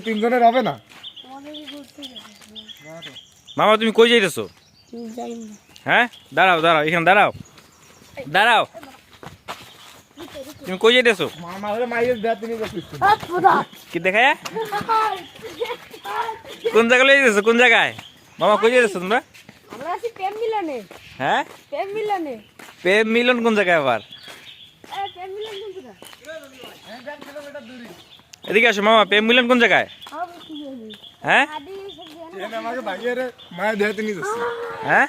তিনজনের হবে না মামা তুমি কই যাইতেছো? হ্যাঁ? দাঁড়াও দাঁড়াও এখানে দাঁড়াও। দাঁড়াও। তুমি কই যাইতেছো? কি দেখা কোন জায়গায় যাইতেছো? কোন জায়গায়? মামা কই যাইতেছো তোমরা? হ্যাঁ? প্রেম মিলন কোন জায়গায় আবার এ, প্রেম মিলন কোন জায়গা এদিকে আসো মামা, প্রেম মিলন কোন জায়গায়? হ্যাঁ? হ্যাঁ?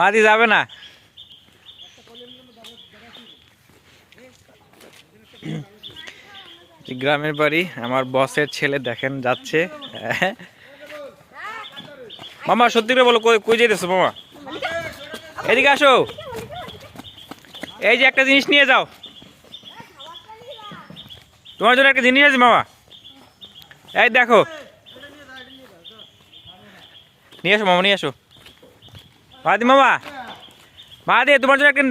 মাদি যাবে না। গ্রামের বাড়ি, আমার বসের ছেলে দেখেন, যাচ্ছে। মামা, সত্যি করে বলো, কই যাইতেছো মামা? এদিকে আসো। এই যে একটা জিনিস নিয়ে যাও। তোমার জন্য একটা জিনিস আছে মামা? এই দেখো। নিয়ে আসো মামা, নিয়ে আসো। মাদি মামা। মা মাদি তোমার জন্য একটা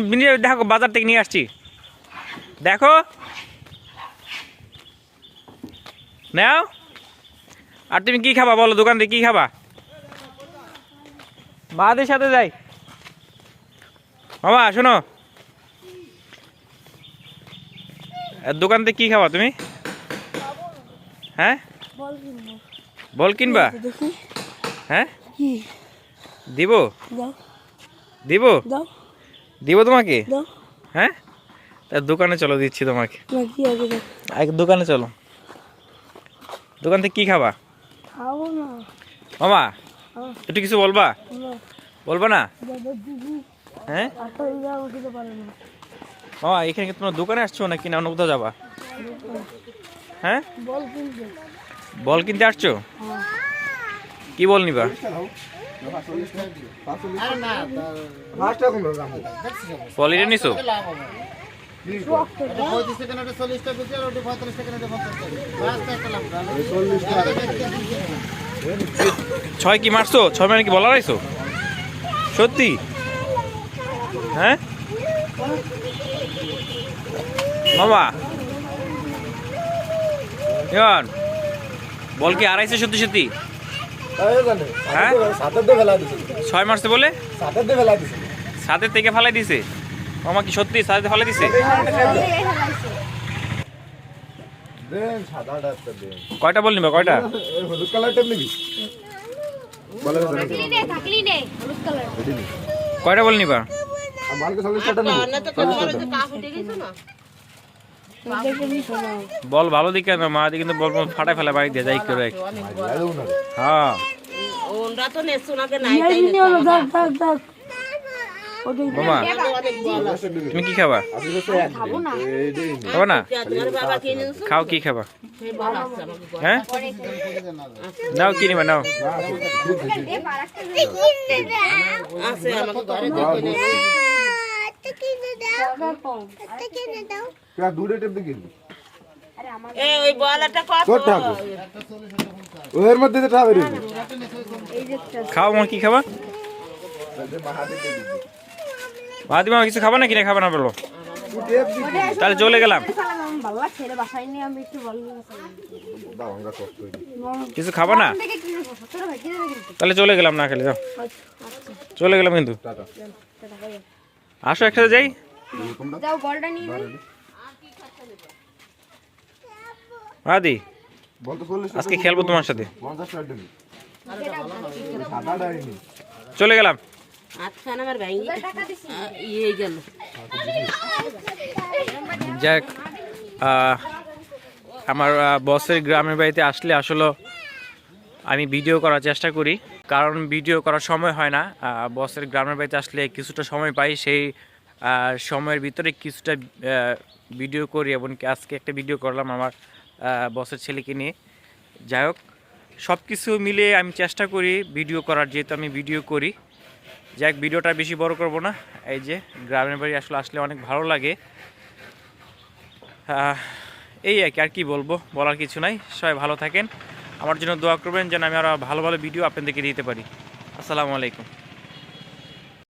দেখো, বাজার থেকে নিয়ে আসছি। দেখো। নাও। আর তুমি কি খাবা বলো, দোকান থেকে কি খাবা? মাদের সাথে যাই। বাবা শোনো। দোকান থেকে কি খাবা তুমি? হ্যাঁ? বল কিনবা। হ্যাঁ? কি দিব? দিব? দিব তোমাকে? হ্যাঁ? তা দোকানে চলো দিচ্ছি তোমাকে। দোকানে চলো। দোকান থেকে কি খাবা? খাব না। মামা হ্যাঁ। একটু কিছু বলবা? না। বলবা না? হ্যাঁ? এখানে কি তোমরা দোকানে আসছো নাকি না অন্য কোথাও যাবা? হ্যাঁ? বল কিনতে। আসছো? কি বল নিবা? এটা নিছো? ছয় কি মারছো? ছয় মানে কি বলা রাইছো সত্যি? হ্যাঁ? মামা ইয়ন বল কি আড়াইশো সত্যি সত্যি? হ্যাঁ? ছয় মারছে বলে? সাতের থেকে ফালাই দিছে। মামা কি সত্যি? সাথে ফালাই দিছে। দেন দেন। কয়টা বল নিবা কয়টা? হলুদ কালারটা নিবি? বলে নে থাকলি নে হলুদ কালার। নি। কয়টা বল নিবা? নি শোনা বল ভালো দিকে না মা দিকে কিন্তু বল ফাটাই ফেলা বাড়ি দিয়ে যাই করে। না। হ্যাঁ। ওনরা তো নেছো নাকে নাই মামা তুমি কি খাবা? খাব না। খাবা না? তোমার বাবা কিনে এনেছো খাও কি খাবা। হ্যাঁ? নাও কি নিবা নাও দূরে টেপ কিনবি ওর মধ্যে খাও আমার কি খাবা? মাদি মামা কিছু খাবা না কিনে খাবা না বলো। তাহলে চলে গেলাম। কিছু খাবা না? তাহলে চলে গেলাম না খেলে, যাও। চলে গেলাম কিন্তু। আসো একসাথে যাই। চল্লিশ আজকে খেলব তোমার সাথে। চলে গেলাম। যাক আমার বসের গ্রামের বাড়িতে আসলে আসলে আমি ভিডিও করার চেষ্টা করি কারণ ভিডিও করার সময় হয় না। বসের গ্রামের বাড়িতে আসলে কিছুটা সময় পাই সেই সময়ের ভিতরে কিছুটা ভিডিও করি এবং আজকে একটা ভিডিও করলাম আমার বসের ছেলেকে নিয়ে। যাই হোক সব কিছু মিলে আমি চেষ্টা করি ভিডিও করার যেহেতু আমি ভিডিও করি। যাক, ভিডিওটা বেশি বড় করব না। এই যে, গ্রামের বাড়ি আসলে আসলে অনেক ভালো লাগে। এই আর কি আর কি বলব, বলার কিছু নাই। সবাই ভালো থাকেন। আমার জন্য দোয়া করবেন যেন আমি আরও ভালো ভালো ভিডিও আপনাদেরকে দিতে পারি। আসসালামু আলাইকুম।